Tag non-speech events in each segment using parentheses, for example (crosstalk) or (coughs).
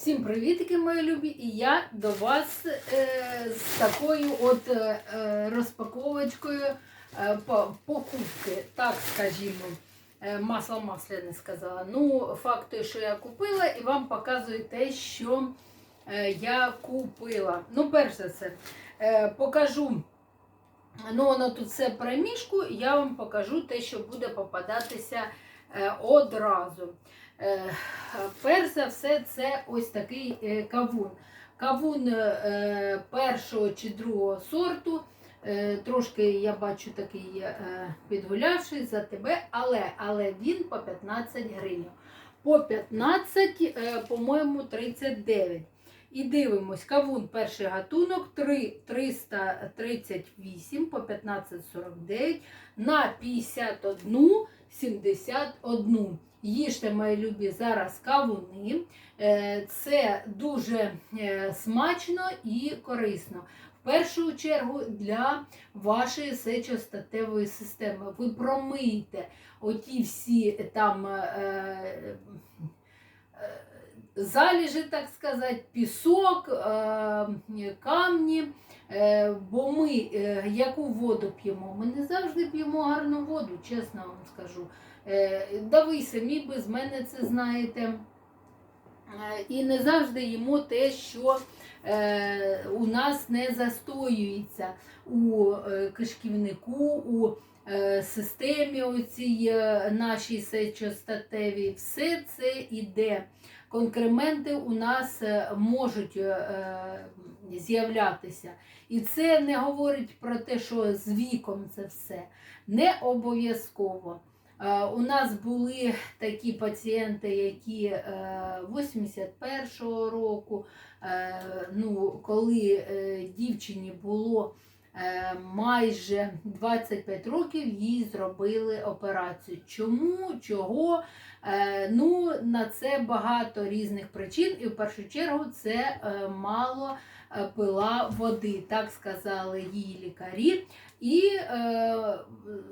Всім привітики, мої любі! І я до вас е, з такою от е, е, розпаковочкою е, по- покупки, так скажімо. Е, масло масляне сказала. Ну, факти, що я купила, і вам показую те, що е, я купила. Ну, перш за все, е, покажу. Ну, воно тут все про мішку, я вам покажу те, що буде попадатися е, одразу. Е, перш за все, це ось такий е, кавун. Кавун е, першого чи другого сорту. Трошки я бачу такий підгулявший за тебе, але, але він по 15 гривень. По 15, е, по-моєму, 39. І дивимось, кавун перший гатунок 3, 338 по 15,49 на 51 71. Їжте, мої любі, зараз кавуни. Е, Це дуже е, смачно і корисно. В першу чергу для вашої сечостатевої системи. Ви промиєте оті всі там е, заліжі, так сказати, пісок, камні. Бо ми яку воду п'ємо? Ми не завжди п'ємо гарну воду, чесно вам скажу. Е, Да ви самі без мене це знаєте. Е, І не завжди їмо те, що е, у нас не застоюється у кишківнику, у системі оцій нашій сечостатевій. Все це іде. Конкременти у нас можуть з'являтися. І це не говорить про те, що з віком це все. Не обов'язково. Е, У нас були такі пацієнти, які е, 81-го року, е, ну, коли е, дівчині було е, майже 25 років, їй зробили операцію. Чому? Чого? Е, Ну, на це багато різних причин, і в першу чергу це е, мало е, пила води, так сказали її лікарі. І е,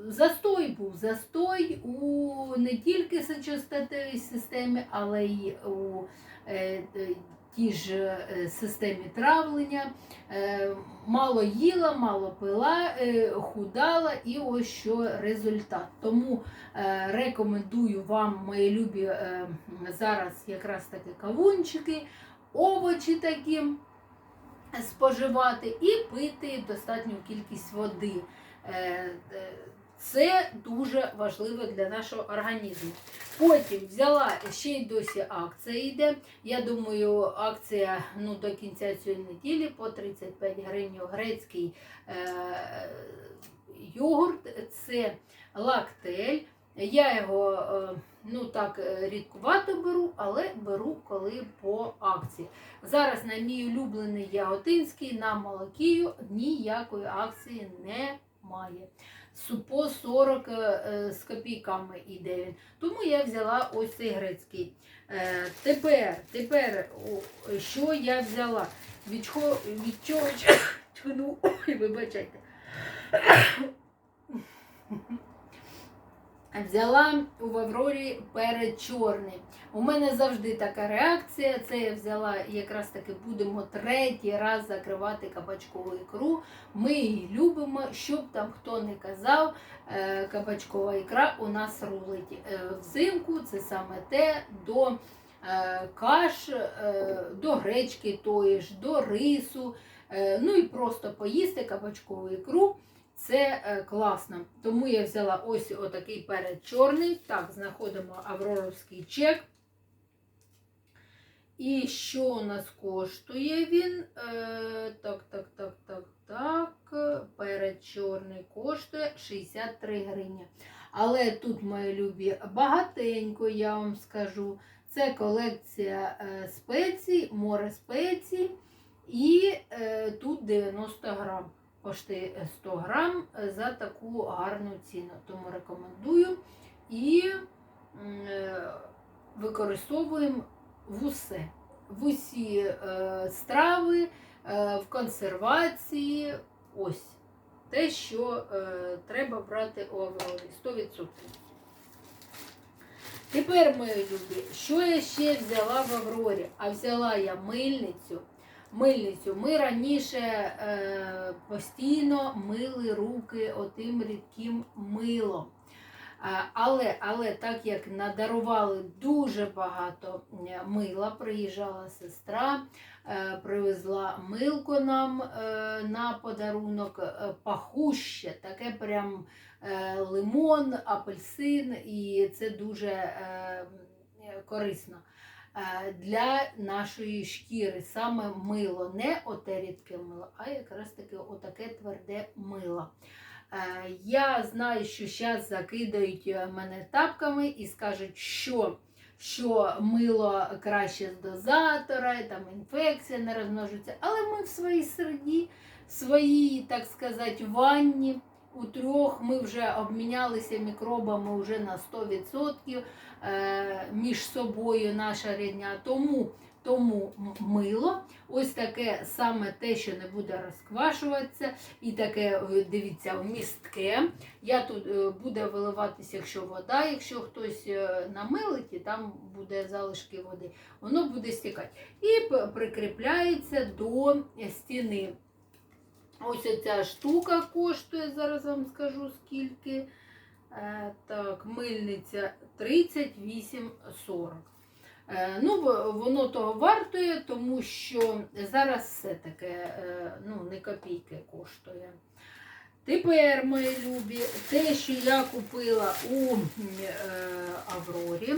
застой був застой у не тільки сечостатевій системі, але й у е, е, тій ж е, системі травлення. Е, мало їла, мало пила, е, худала, і ось що результат. Тому е, рекомендую вам, мої любі, е, зараз якраз таки кавунчики, овочі такі споживати і пити достатню кількість води. Е, е, Це дуже важливо для нашого організму. Потім взяла ще й досі акція йде. Я думаю, акція ну, до кінця цієї неділі по 35 гривень грецький е, йогурт. Це лактель. Я його е, ну так е, рідкувато беру, але беру коли по акції. Зараз на мій улюблений яготинський на молокію ніякої акції немає. По 40 е, з копійками іде він. Тому я взяла ось цей грецький. Тепер, тепер що я взяла? Від чого, від чого? (coughs) Ой, вибачайте. Взяла у Аврорі перед чорний. У мене завжди така реакція. Це я взяла якраз таки будемо третій раз закривати кабачкову ікру. Ми її любимо, щоб там хто не казав, е, кабачкова ікра у нас рулить. Е, Взимку це саме те до е, каш, до гречки тої ж, до рису. Ну і просто поїсти кабачкову ікру. Це е, класно. Тому я взяла ось отакий перед чорний. Так, знаходимо авроровський чек. І що у нас коштує він? Е, так, так, так, так, так. Перед чорний коштує 63 гривні. Але тут, мої любі, багатенько, я вам скажу. Це колекція е, спецій, море спецій. І е, тут 90 грам кошти 100 грам за таку гарну ціну. Тому рекомендую і е, використовуємо в усе. В усі е, страви, е, в консервації. Ось те, що треба брати у Аврорі 100%. Тепер, мої любі, що я ще взяла в Аврорі? А взяла я мильницю. Мильницю. Ми раніше е, постійно мили руки отим рідким милом. Але, але так як надарували дуже багато е, мила, приїжджала сестра, е, привезла милко нам е, на подарунок е, пахуще, таке прям е, лимон, апельсин, і це дуже е, корисно. Е, Для нашої шкіри саме мило, не оте рідке мило, а якраз таки отаке тверде мило. Е, Я знаю, що зараз закидають е, мене тапками і скажуть, що, що мило краще з дозатора, там інфекція не розмножується. Але ми в своїй середі, в своїй, так сказати, ванні. У трьох ми вже обмінялися мікробами вже на 100% е, між собою наша рідня. Тому, тому мило, ось таке саме те, що не буде розквашуватися, і таке, е, дивіться, вмістке. Я тут е, буде виливатися, якщо вода, якщо хтось намилить, і там буде залишки води, воно буде стікати. І прикріпляється до стіни. Ось ця штука коштує, зараз вам скажу скільки. Е, Так, мильниця 38,40. Е, Ну, воно того вартує, тому що зараз все таке ну, не копійки коштує. Тепер, мої любі, те, що я купила у е, Аврорі.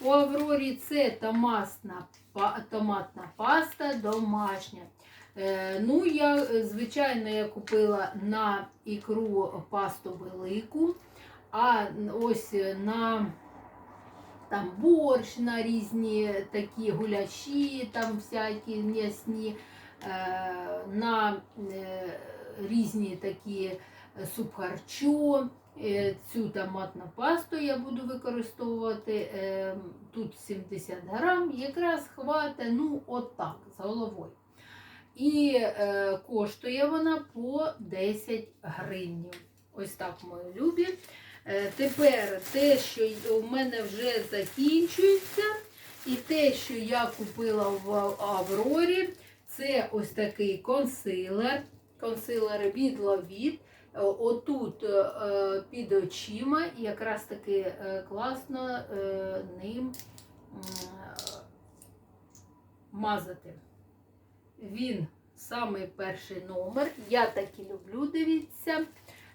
У Аврорі це томатна, томатна паста домашня. Е, Ну, я, е, звичайно, я купила на ікру пасту велику, а ось на там борщ на різні такі гуляші, там всякі м'ясні, е, на е, різні такі суп харчо. Е, Цю томатну пасту я буду використовувати. е, Тут 70 грам, якраз хватить, ну, отак, з головою. І е, коштує вона по 10 гривнів. Ось так, мої любі. Е, тепер те, що у мене вже закінчується, і те, що я купила в Аврорі, це ось такий консилер. Консилер від Ловіт. Е, Отут е, під очима, і якраз таки е, класно ним мазати. Він самий перший номер. Я так і люблю, дивіться.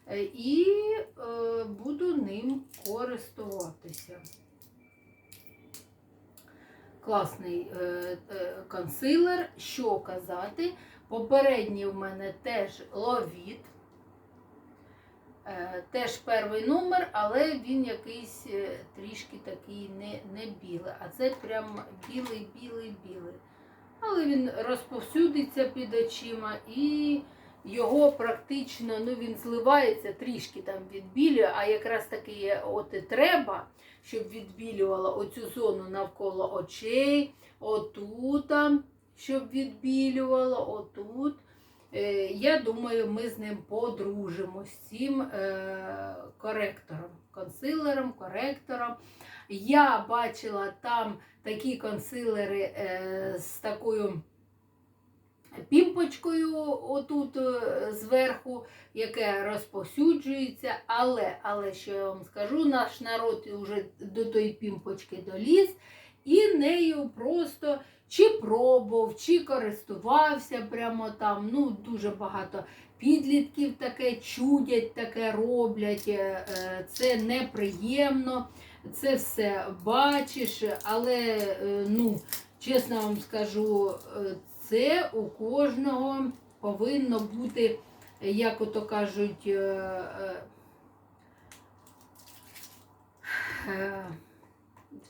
Е, І е, буду ним користуватися. Класний е, е, консилер. Що казати? Попередній в мене теж ловіт. Е, теж перший номер, але він якийсь е, трішки такий не, не білий. А це прям білий, білий, білий. Але він розповсюдиться під очима і його практично ну, він зливається трішки там відбілює, а якраз таки от і треба, щоб відбілювало оцю зону навколо очей, отут, щоб відбілювало, отут. Е, Я думаю, ми з ним подружимось з цим е, коректором, консилером, коректором. Я бачила там такі консилери е, з такою пімпочкою отут е, зверху, яке розповсюджується. Але, але що я вам скажу, наш народ вже до тої пімпочки доліз, і нею просто чи пробував, чи користувався прямо там. Ну, дуже багато підлітків таке чудять, таке роблять. е, Це неприємно. Це все бачиш, але е, ну, чесно вам скажу, е, це у кожного повинно бути, як ото кажуть, е,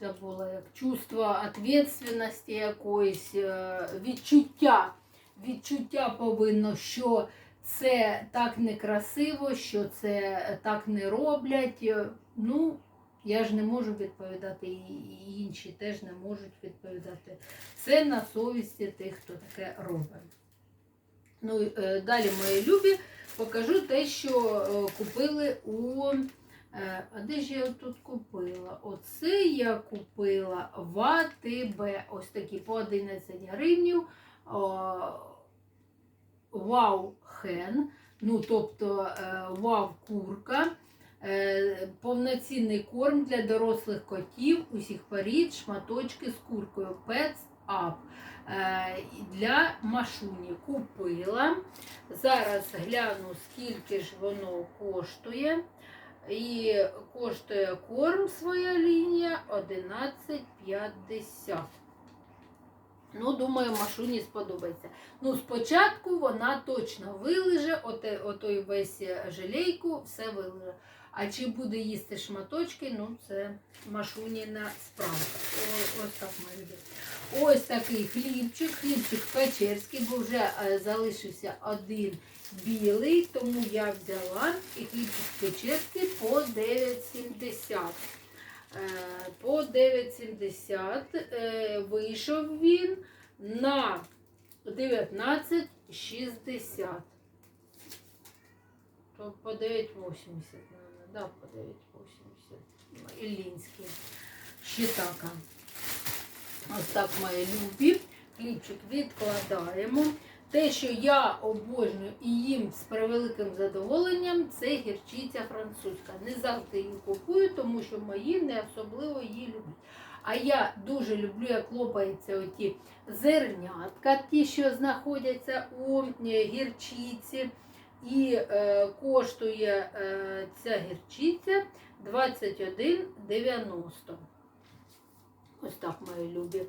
забула, як чувство відповідальності якоїсь, відчуття. Відчуття повинно, що це так некрасиво, що це так не роблять. Ну, я ж не можу відповідати, і інші теж не можуть відповідати. Це на совісті тих, хто таке робить. Ну, е, далі, мої любі, покажу те, що е, купили у Е, А де ж я тут купила? Оце я купила в АТБ. Ось такі по 11 гривнів. Вау хен. Ну, тобто вау курка. Е, Повноцінний корм для дорослих котів, усіх порід, шматочки з куркою. Pets Up. Е, Для машуні купила. Зараз гляну, скільки ж воно коштує. І коштує корм своя лінія 11,50. Ну, думаю, машуні сподобається. Ну, спочатку вона точно вилиже, отой весь желейку, все вилиже. А чи буде їсти шматочки, ну це машуніна справа. Ось так ми любимо. Ось такий хлібчик, хлібчик печерський, бо вже е, залишився один білий, тому я взяла і хлібчик печерський по 9,70. Е, По 9,70 е, вийшов він на 19,60. То по 9,80, наверное, да, по 9,80. Іллінський. Щитака. Ось так мої любі. Хлібчик відкладаємо. Те, що я обожнюю і їм з превеликим задоволенням, це гірчиця французька. Не завжди її купую, тому що мої не особливо її люблять. А я дуже люблю, як лопаються оті зернятка, ті, що знаходяться у е, гірчиці. І е, коштує е, ця гірчиця 21,90. Ось так, мої любі.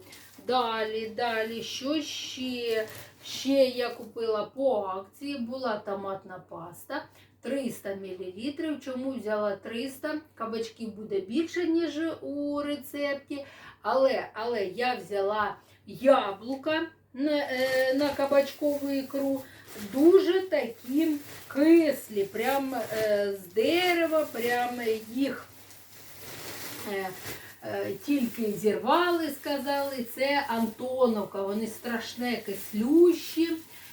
Далі, далі, що ще? Ще я купила по акції, була томатна паста 300 мл. Чому взяла 300? Кабачки буде більше, ніж у рецепті. Але, але я взяла яблука на, е, на кабачкову ікру. Дуже такі кислі, прям е, з дерева, прям їх. Е, тільки зірвали, сказали, це Антоновка. Вони страшне кислющі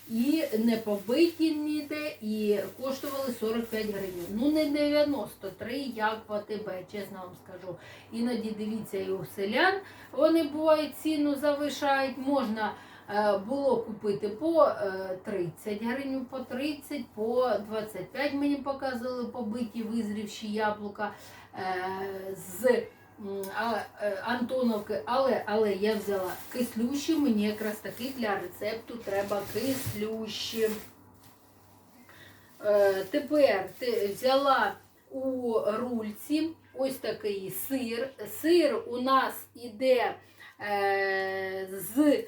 і не побиті ніде, і коштували 45 гривень. Ну не 93, як в АТБ, чесно вам скажу. Іноді дивіться і у селян. Вони бувають ціну завишають. Можна було купити по е, 30 гривень, по 30, по 25 мені показували побиті визрівші яблука е, з е, Антоновки, але, але я взяла кислющі, мені якраз таки для рецепту треба кислющі. Е, тепер ти взяла у рульці ось такий сир. Сир у нас іде е, з е,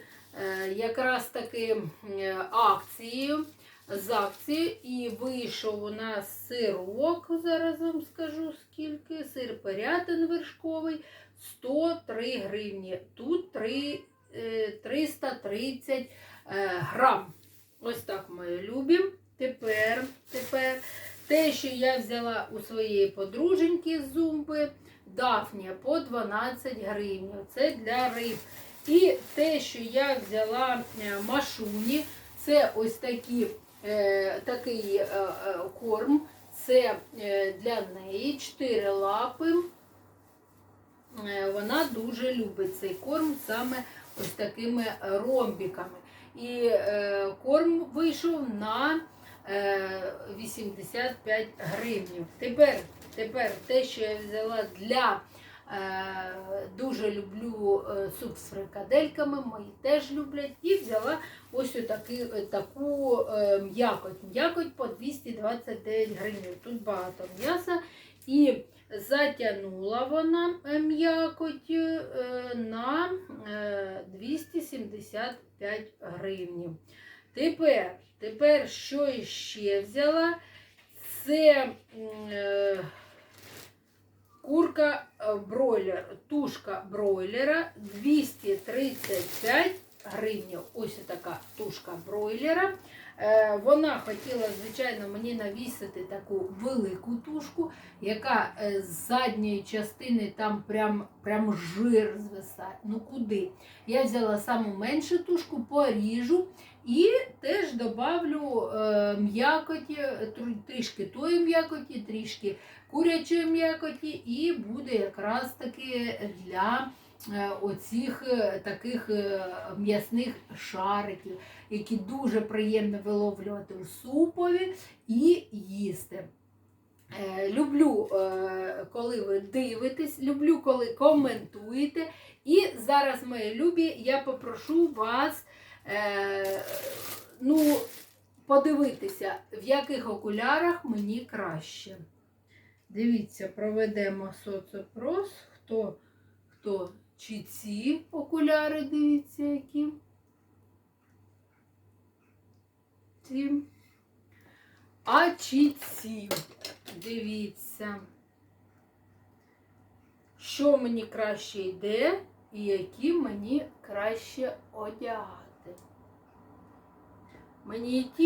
якраз таки е, акцією. З акції і вийшов у нас сирок, зараз вам скажу скільки. Сир Порятин вершковий 103 гривні. Тут 3, е, 330 е, грам. Ось так мої любі. Тепер, тепер те, що я взяла у своєї подруженьки з зумби, дафнія по 12 гривень. Це для риб. І те, що я взяла е, машуні, це ось такі е, такий е, корм. Це для неї чотири лапи. Вона дуже любить цей корм саме ось такими ромбіками. І корм вийшов на е, 85 гривень. Тепер, тепер те, що я взяла для дуже люблю е, суп з фрикадельками, мої теж люблять. І взяла ось таку е, м'якоть. М'якоть по 229 гривень. Тут багато м'яса. І затягнула вона е, м'якоть е, на е, 275 гривень. Тепер, тепер що ще взяла? Це е, курка е, бройлер, тушка бройлера 235 гривень ось така тушка бройлера. Е, Вона хотіла, звичайно, мені навісити таку велику тушку, яка е, з задньої частини там прям, прям жир звисає. Ну куди? Я взяла саму меншу тушку, поріжу і теж добавлю е, м'якоті, трішки тої м'якоті, трішки курячої м'якоті, і буде якраз таки для е, оцих е, таких м'ясних шариків, які дуже приємно виловлювати у супові і їсти. Люблю, коли ви дивитесь, люблю, коли коментуєте. І зараз, мої любі, я попрошу вас ну, подивитися, в яких окулярах мені краще. Дивіться, проведемо соцопрос. Хто, хто чи ці окуляри, дивіться, які. Ці. А чи ці? Дивіться, що мені краще йде і які мені краще одягати. Мені і ті,